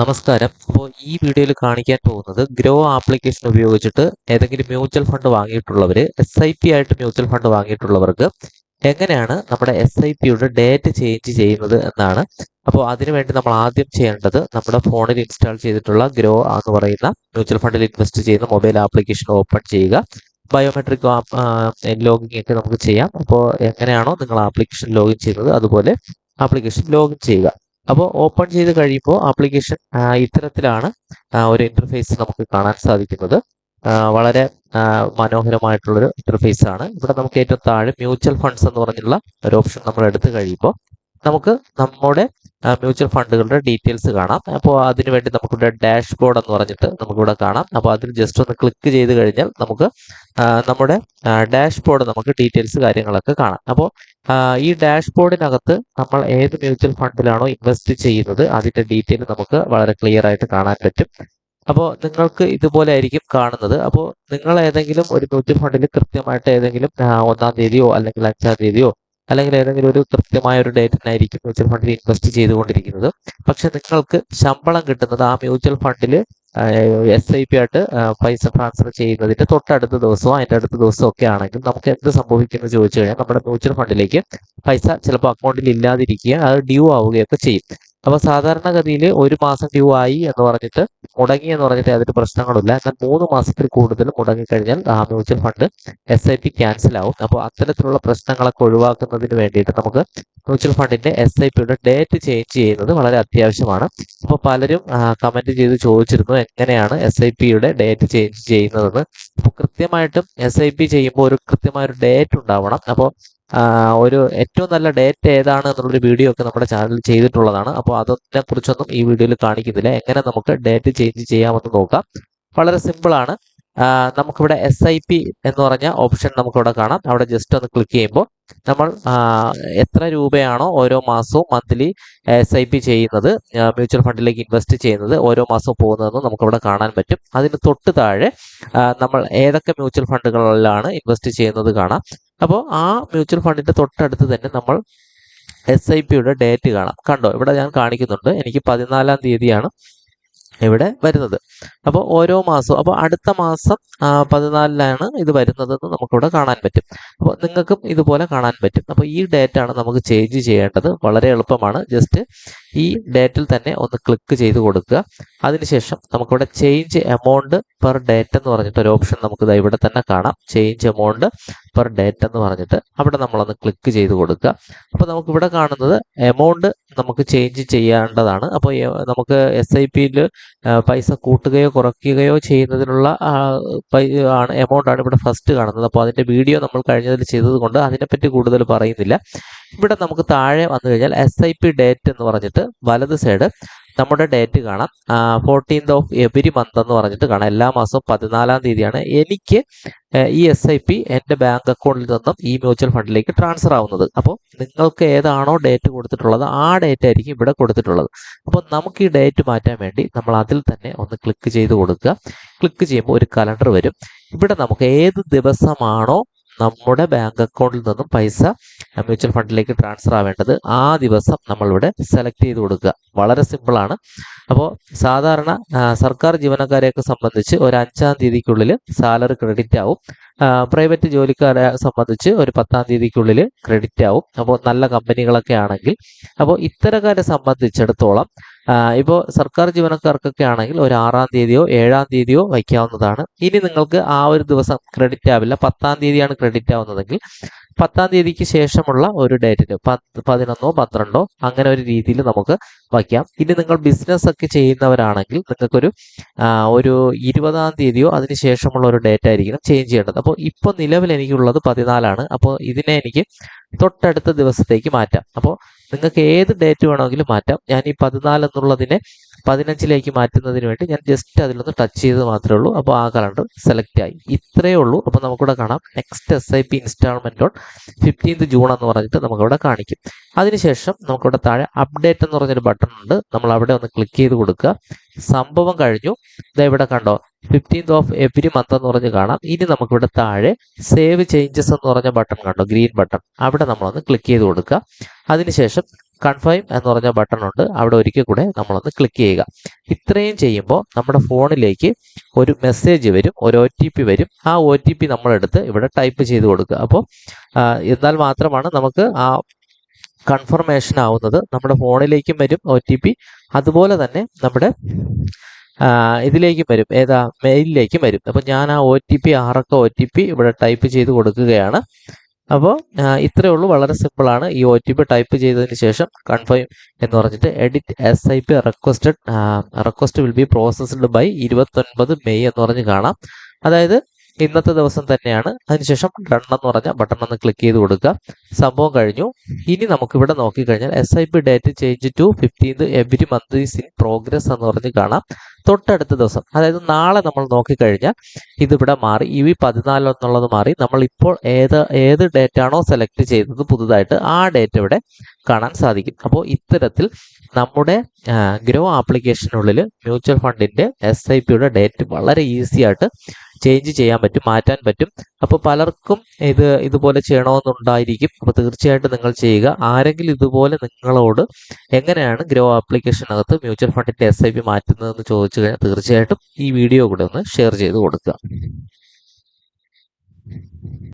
നമസ്കാരം. അപ്പോൾ ഈ വീഡിയോയിൽ കാണിക്കാൻ പോകുന്നത് ഗ്രോ ആപ്ലിക്കേഷൻ ഉപയോഗിച്ചിട്ട് ഏതെങ്കിലും മ്യൂച്വൽ ഫണ്ട് വാങ്ങിയിട്ടുള്ളവർ എസ് ഐ പി ആയിട്ട് മ്യൂച്വൽ ഫണ്ട് വാങ്ങിയിട്ടുള്ളവർക്ക് എങ്ങനെയാണ് നമ്മുടെ എസ് ഐ പിയുടെ ഡേറ്റ് ചേഞ്ച് ചെയ്യുന്നത് എന്നാണ്. അപ്പോൾ അതിനുവേണ്ടി നമ്മൾ ആദ്യം ചെയ്യേണ്ടത് നമ്മുടെ ഫോണിൽ ഇൻസ്റ്റാൾ ചെയ്തിട്ടുള്ള ഗ്രോ എന്ന് പറയുന്ന മ്യൂച്വൽ ഫണ്ടിൽ ഇൻവെസ്റ്റ് ചെയ്യുന്ന മൊബൈൽ ആപ്ലിക്കേഷൻ ഓപ്പൺ ചെയ്യുക. ബയോമെട്രിക് ലോഗിൻ ഒക്കെ നമുക്ക് ചെയ്യാം. അപ്പോൾ എങ്ങനെയാണോ നിങ്ങൾ ആപ്ലിക്കേഷൻ ലോഗിൻ ചെയ്യുന്നത് അതുപോലെ ആപ്ലിക്കേഷൻ ലോഗിൻ ചെയ്യുക. അപ്പോൾ ഓപ്പൺ ചെയ്ത് കഴിയുമ്പോൾ ആപ്ലിക്കേഷൻ ഇത്തരത്തിലാണ് ഒരു ഇന്റർഫേസ് നമുക്ക് കാണാൻ സാധിക്കുന്നത്. വളരെ മനോഹരമായിട്ടുള്ളൊരു ഇന്റർഫേസ് ആണ്. ഇവിടെ നമുക്ക് ഏറ്റവും താഴെ മ്യൂച്വൽ ഫണ്ട്സ് എന്ന് പറഞ്ഞുള്ള ഒരു ഓപ്ഷൻ നമ്മൾ എടുത്തു കഴിയുമ്പോൾ നമുക്ക് നമ്മുടെ മ്യൂച്വൽ ഫണ്ടുകളുടെ ഡീറ്റെയിൽസ് കാണാം. അപ്പോൾ അതിനുവേണ്ടി നമുക്കിവിടെ ഡാഷ് ബോർഡ് എന്ന് പറഞ്ഞിട്ട് നമുക്കിവിടെ കാണാം. അപ്പോൾ അതിൽ ജസ്റ്റ് ഒന്ന് ക്ലിക്ക് ചെയ്ത് കഴിഞ്ഞാൽ നമുക്ക് നമ്മുടെ ഡാഷ് ബോർഡ് നമുക്ക് ഡീറ്റെയിൽസ് കാര്യങ്ങളൊക്കെ കാണാം. അപ്പോൾ ഈ ഡാഷ് ബോർഡിനകത്ത് നമ്മൾ ഏത് മ്യൂച്വൽ ഫണ്ടിലാണോ ഇൻവെസ്റ്റ് ചെയ്യുന്നത് അതിന്റെ ഡീറ്റെയിൽ നമുക്ക് വളരെ ക്ലിയർ ആയിട്ട് കാണാൻ പറ്റും. അപ്പോൾ നിങ്ങൾക്ക് ഇതുപോലെ ആയിരിക്കും കാണുന്നത്. അപ്പോൾ നിങ്ങൾ ഏതെങ്കിലും ഒരു മ്യൂച്വൽ ഫണ്ടിൽ കൃത്യമായിട്ട് ഏതെങ്കിലും ഒന്നാം തീയതിയോ അല്ലെങ്കിൽ അഞ്ചാം തീയതിയോ അല്ലെങ്കിൽ ഏതെങ്കിലും ഒരു കൃത്യമായ ഒരു ഡേറ്റിനായിരിക്കും മ്യൂച്വൽ ഫണ്ടിൽ ഇൻവെസ്റ്റ് ചെയ്തുകൊണ്ടിരിക്കുന്നത്. പക്ഷെ നിങ്ങൾക്ക് ശമ്പളം കിട്ടുന്നത് ആ മ്യൂച്വൽ ഫണ്ടിൽ എസ് ഐ പി ആയിട്ട് പൈസ ട്രാൻസ്ഫർ ചെയ്യുന്നതിന്റെ തൊട്ടടുത്ത ദിവസവും അതിന്റെ അടുത്ത ദിവസവും ഒക്കെ ആണെങ്കിൽ നമുക്ക് എന്ത് സംഭവിക്കുന്നു ചോദിച്ചു കഴിഞ്ഞാൽ നമ്മുടെ മ്യൂച്വൽ ഫണ്ടിലേക്ക് പൈസ ചിലപ്പോൾ അക്കൗണ്ടിൽ ഇല്ലാതിരിക്കുക അത് ഡ്യൂ ആവുകയൊക്കെ ചെയ്യും. അപ്പൊ സാധാരണഗതിയിൽ ഒരു മാസം ഡ്യൂ ആയി എന്ന് പറഞ്ഞിട്ട് മുടങ്ങി എന്ന് പറഞ്ഞിട്ട് അതിന് പ്രശ്നങ്ങളില്ല എന്നാൽ മൂന്ന് മാസത്തിൽ കൂടുതൽ മുടങ്ങിക്കഴിഞ്ഞാൽ ആ mutual fund S I P cancel ആവും. അപ്പോൾ അത്തരത്തിലുള്ള പ്രശ്നങ്ങളൊക്കെ ഒഴിവാക്കുന്നതിന് വേണ്ടിയിട്ട് നമുക്ക് മ്യൂച്വൽ ഫണ്ടിന്റെ എസ് ഐ പിയുടെ ഡേറ്റ് ചേഞ്ച് ചെയ്യുന്നത് വളരെ അത്യാവശ്യമാണ്. അപ്പോൾ പലരും കമന്റ് ചെയ്ത് ചോദിച്ചിരുന്നു എങ്ങനെയാണ് എസ് ഐ പിയുടെ ഡേറ്റ് ചേഞ്ച് ചെയ്യുന്നതെന്ന്. അപ്പോൾ കൃത്യമായിട്ടും എസ് ഐ പി ചെയ്യുമ്പോൾ ഒരു കൃത്യമായ ഒരു ഡേറ്റ് ഉണ്ടാവണം. അപ്പോൾ ഒരു ഏറ്റവും നല്ല ഡേറ്റ ഏതാണ് എന്നുള്ളൊരു വീഡിയോ ഒക്കെ നമ്മുടെ ചാനലിൽ ചെയ്തിട്ടുള്ളതാണ്. അപ്പോൾ അതിനെ കുറിച്ചൊന്നും ഈ വീഡിയോയിൽ കാണിക്കുന്നില്ല. എങ്ങനെ നമുക്ക് ഡേറ്റ് ചേഞ്ച് ചെയ്യാമെന്ന് നോക്കാം. വളരെ സിമ്പിളാണ് നമുക്കിവിടെ എസ് ഐ പി എന്ന് പറഞ്ഞ ഓപ്ഷൻ നമുക്കിവിടെ കാണാം. അവിടെ ജസ്റ്റ് ഒന്ന് ക്ലിക്ക് ചെയ്യുമ്പോൾ നമ്മൾ എത്ര രൂപയാണോ ഓരോ മാസവും മന്ത്ലി എസ് ഐ പി ചെയ്യുന്നത് മ്യൂച്വൽ ഫണ്ടിലേക്ക് ഇൻവെസ്റ്റ് ചെയ്യുന്നത് ഓരോ മാസവും പോകുന്നതെന്ന് നമുക്കിവിടെ കാണാൻ പറ്റും. അതിന് തൊട്ട് താഴെ നമ്മൾ ഏതൊക്കെ മ്യൂച്വൽ ഫണ്ടുകളിലാണ് ഇൻവെസ്റ്റ് ചെയ്യുന്നത് കാണാം. അപ്പോൾ ആ മ്യൂച്വൽ ഫണ്ടിന്റെ തൊട്ടടുത്ത് തന്നെ നമ്മൾ എസ് ഐ പിയുടെ ഡേറ്റ് കാണാം. കണ്ടോ? ഇവിടെ ഞാൻ കാണിക്കുന്നുണ്ട്. എനിക്ക് പതിനാലാം തീയതിയാണ് ഇവിടെ വരുന്നത്. അപ്പോൾ ഓരോ മാസവും അപ്പോൾ അടുത്ത മാസം പതിനാലിലാണ് ഇത് വരുന്നതെന്ന് നമുക്കിവിടെ കാണാൻ പറ്റും. അപ്പോൾ നിങ്ങൾക്കും ഇതുപോലെ കാണാൻ പറ്റും. അപ്പോൾ ഈ ഡേറ്റ് ആണ് നമുക്ക് ചേഞ്ച് ചെയ്യേണ്ടത്. വളരെ എളുപ്പമാണ്. ജസ്റ്റ് ഈ ഡേറ്റിൽ തന്നെ ഒന്ന് ക്ലിക്ക് ചെയ്ത് കൊടുക്കുക. അതിനുശേഷം നമുക്കിവിടെ ചേഞ്ച് എമൗണ്ട് പെർ ഡേറ്റ് എന്ന് പറഞ്ഞിട്ട് ഒരു ഓപ്ഷൻ നമുക്ക് ഇവിടെ തന്നെ കാണാം. ചേഞ്ച് എമൗണ്ട് പെർ ഡേറ്റ് എന്ന് പറഞ്ഞിട്ട് അവിടെ നമ്മളൊന്ന് ക്ലിക്ക് ചെയ്ത് കൊടുക്കുക. അപ്പോൾ നമുക്ക് ഇവിടെ കാണുന്നത് എമൗണ്ട് നമുക്ക് ചേഞ്ച് ചെയ്യേണ്ടതാണ്. അപ്പോൾ നമുക്ക് എസ് ഐ പിയിൽ പൈസ കൂട്ടുകയോ കുറയ്ക്കുകയോ ചെയ്യുന്നതിനുള്ള ആണ് എമൗണ്ട് ആണ് ഇവിടെ ഫസ്റ്റ് കാണുന്നത്. അപ്പോൾ അതിന്റെ വീഡിയോ നമ്മൾ കഴിഞ്ഞതിൽ ചെയ്തത് കൊണ്ട് അതിനെപ്പറ്റി കൂടുതൽ പറയുന്നില്ല. ഇവിടെ നമുക്ക് താഴെ വന്നു കഴിഞ്ഞാൽ എസ് ഐ പി ഡേറ്റ് എന്ന് പറഞ്ഞിട്ട് വലത് സൈഡ് നമ്മുടെ ഡേറ്റ് കാണാം. ഫോർട്ടീൻത് ഓഫ് എവരി മന്ത് എന്ന് പറഞ്ഞിട്ട് കാണാം. എല്ലാ മാസവും പതിനാലാം തീയതിയാണ് എനിക്ക് ഈ എസ് ഐ പി എന്റെ ബാങ്ക് അക്കൗണ്ടിൽ നിന്നും ഈ മ്യൂച്വൽ ഫണ്ടിലേക്ക് ട്രാൻസ്ഫർ ആവുന്നത്. അപ്പോൾ നിങ്ങൾക്ക് ഏതാണോ ഡേറ്റ് കൊടുത്തിട്ടുള്ളത് ആ ഡേറ്റ് ആയിരിക്കും ഇവിടെ കൊടുത്തിട്ടുള്ളത്. അപ്പോൾ നമുക്ക് ഈ ഡേറ്റ് മാറ്റാൻ വേണ്ടി നമ്മൾ അതിൽ തന്നെ ഒന്ന് ക്ലിക്ക് ചെയ്ത് കൊടുക്കുക. ക്ലിക്ക് ചെയ്യുമ്പോൾ ഒരു കലണ്ടർ വരും. ഇവിടെ നമുക്ക് ഏത് ദിവസമാണോ നമ്മുടെ ബാങ്ക് അക്കൗണ്ടിൽ നിന്നും പൈസ മ്യൂച്വൽ ഫണ്ടിലേക്ക് ട്രാൻസ്ഫർ ആവേണ്ടത് ആ ദിവസം നമ്മളിവിടെ സെലക്ട് ചെയ്ത് കൊടുക്കുക. വളരെ സിമ്പിളാണ് അപ്പോൾ സാധാരണ സർക്കാർ ജീവനക്കാരെയൊക്കെ സംബന്ധിച്ച് ഒരു അഞ്ചാം തീയതിക്കുള്ളിൽ സാലറി ക്രെഡിറ്റ് ആവും. പ്രൈവറ്റ് ജോലിക്കാരെ സംബന്ധിച്ച് ഒരു പത്താം തീയതിക്കുള്ളിൽ ക്രെഡിറ്റ് ആവും. അപ്പോൾ നല്ല കമ്പനികളൊക്കെ ആണെങ്കിൽ. അപ്പോൾ ഇത്തരക്കാരെ സംബന്ധിച്ചിടത്തോളം ഇപ്പോൾ സർക്കാർ ജീവനക്കാർക്കൊക്കെ ആണെങ്കിൽ ഒരു ആറാം തീയതിയോ ഏഴാം തീയതിയോ വയ്ക്കാവുന്നതാണ്. ഇനി നിങ്ങൾക്ക് ആ ഒരു ദിവസം ക്രെഡിറ്റ് ആവില്ല. പത്താം തീയതിയാണ് ക്രെഡിറ്റ് ആവുന്നതെങ്കിൽ പത്താം തീയതിക്ക് ശേഷമുള്ള ഒരു ഡേറ്റിന് പതിനൊന്നോ പന്ത്രണ്ടോ അങ്ങനെ ഒരു രീതിയിൽ നമുക്ക് വയ്ക്കാം. ഇനി നിങ്ങൾ ബിസിനസ് ഒക്കെ ചെയ്യുന്നവരാണെങ്കിൽ നിങ്ങൾക്കൊരു ഒരു ഇരുപതാം തീയതിയോ അതിന് ശേഷമുള്ള ഒരു ഡേറ്റ് ആയിരിക്കണം ചേഞ്ച് ചെയ്യേണ്ടത്. അപ്പോൾ ഇപ്പോൾ നിലവിൽ എനിക്കുള്ളത് പതിനാലാണ്. അപ്പോൾ ഇതിനെ എനിക്ക് തൊട്ടടുത്ത ദിവസത്തേക്ക് മാറ്റാം. അപ്പോൾ നിങ്ങൾക്ക് ഏത് ഡേറ്റ് വേണമെങ്കിലും മാറ്റാം. ഞാൻ ഈ പതിനാല് എന്നുള്ളതിനെ പതിനഞ്ചിലേക്ക് മാറ്റുന്നതിന് വേണ്ടി ഞാൻ ജസ്റ്റ് അതിലൊന്ന് ടച്ച് ചെയ്ത് മാത്രമേ ഉള്ളൂ. അപ്പോൾ ആ കലണ്ടർ സെലക്ട് ആയി. ഇത്രയേ ഉള്ളൂ. അപ്പോൾ നമുക്കിവിടെ കാണാം. Next S I P installment on fifteenth June എന്ന് പറഞ്ഞിട്ട് നമുക്കിവിടെ കാണിക്കും. അതിനുശേഷം നമുക്കിവിടെ താഴെ അപ്ഡേറ്റ് എന്ന് പറഞ്ഞൊരു ബട്ടൺ ഉണ്ട്. നമ്മൾ അവിടെ ഒന്ന് ക്ലിക്ക് ചെയ്ത് കൊടുക്കുക. സംഭവം കഴിഞ്ഞു. ഇതാ ഇവിടെ കണ്ടോ. ഫിഫ്റ്റീൻത് ഓഫ് എവരി മന്ത് എന്ന് പറഞ്ഞ് കാണാം. ഇനി നമുക്കിവിടെ താഴെ സേവ് ചേഞ്ചസ് എന്ന് പറഞ്ഞ ബട്ടൺ കണ്ടോ? ഗ്രീൻ ബട്ടൺ അവിടെ നമ്മളൊന്ന് ക്ലിക്ക് ചെയ്ത് കൊടുക്കുക. അതിനുശേഷം കൺഫേം എന്ന് പറഞ്ഞ ബട്ടൺ ഉണ്ട്. അവിടെ ഒരിക്കൽ കൂടെ നമ്മളൊന്ന് ക്ലിക്ക് ചെയ്യുക. ഇത്രയും ചെയ്യുമ്പോൾ നമ്മുടെ ഫോണിലേക്ക് ഒരു മെസ്സേജ് വരും ഒരു ഒ ടി പി വരും. ആ ഒ ടി പി നമ്മളെടുത്ത് ഇവിടെ ടൈപ്പ് ചെയ്ത് കൊടുക്കുക. അപ്പോൾ എന്നാൽ മാത്രമാണ് നമുക്ക് ആ കൺഫർമേഷൻ ആവുന്നത്. നമ്മുടെ ഫോണിലേക്കും വരും ഒ ടി പി അതുപോലെ തന്നെ നമ്മുടെ ഇതിലേക്കും വരും. ഏതാ? മെയിലിലേക്കും വരും. അപ്പോൾ ഞാൻ ആ ഒ ടി പി ആറക്ക ഒ ടി പി ഇവിടെ ടൈപ്പ് ചെയ്ത് കൊടുക്കുകയാണ്. അപ്പോൾ ഇത്രയേ ഉള്ളൂ. വളരെ സിമ്പിളാണ് ഈ ഒ ടി പി ടൈപ്പ് ചെയ്തതിന് ശേഷം കൺഫേം എന്ന് പറഞ്ഞിട്ട് edit S I P requested request will be processed by ഇരുപത്തൊൻപത് മെയ് എന്ന് പറഞ്ഞ് കാണാം. അതായത് ഇന്നത്തെ ദിവസം തന്നെയാണ്. അതിനുശേഷം ഡൺ എന്ന് പറഞ്ഞ ബട്ടൺ ഒന്ന് ക്ലിക്ക് ചെയ്ത് കൊടുക്കുക. സംഭവം കഴിഞ്ഞു. ഇനി നമുക്ക് ഇവിടെ നോക്കിക്കഴിഞ്ഞാൽ S I P date change to fifteenth every month is in progress എന്ന് പറഞ്ഞ് കാണാം. തൊട്ടടുത്ത ദിവസം അതായത് നാളെ നമ്മൾ നോക്കിക്കഴിഞ്ഞാൽ ഇതിവിടെ മാറി ഇ വി പതിനാല് എന്നുള്ളത് മാറി നമ്മൾ ഇപ്പോൾ ഏത് ഏത് ഡേറ്റ് ആണോ സെലക്ട് ചെയ്തത് പുതുതായിട്ട് ആ ഡേറ്റ് ഇവിടെ കാണാൻ സാധിക്കും. അപ്പോൾ ഇത്തരത്തിൽ നമ്മുടെ ഗ്രോ ആപ്ലിക്കേഷനുള്ളിൽ മ്യൂച്വൽ ഫണ്ടിന്റെ എസ് ഐ പിയുടെ ഡേറ്റ് വളരെ ഈസി ആയിട്ട് ചേഞ്ച് ചെയ്യാൻ പറ്റും മാറ്റാൻ പറ്റും. അപ്പോൾ പലർക്കും ഇത് ഇതുപോലെ ചെയ്യണമെന്നുണ്ടായിരിക്കും. അപ്പോൾ തീർച്ചയായിട്ടും നിങ്ങൾ ചെയ്യുക. ആരെങ്കിലും ഇതുപോലെ നിങ്ങളോട് എങ്ങനെയാണ് ഗ്രോ ആപ്ലിക്കേഷനകത്ത് മ്യൂച്വൽ ഫണ്ടിന്റെ എസ് ഐ പി മാറ്റുന്നതെന്ന് ചോദിച്ചു കഴിഞ്ഞാൽ തീർച്ചയായിട്ടും ഈ വീഡിയോ കൂടെ ഒന്ന് ഷെയർ ചെയ്ത് കൊടുക്കുക.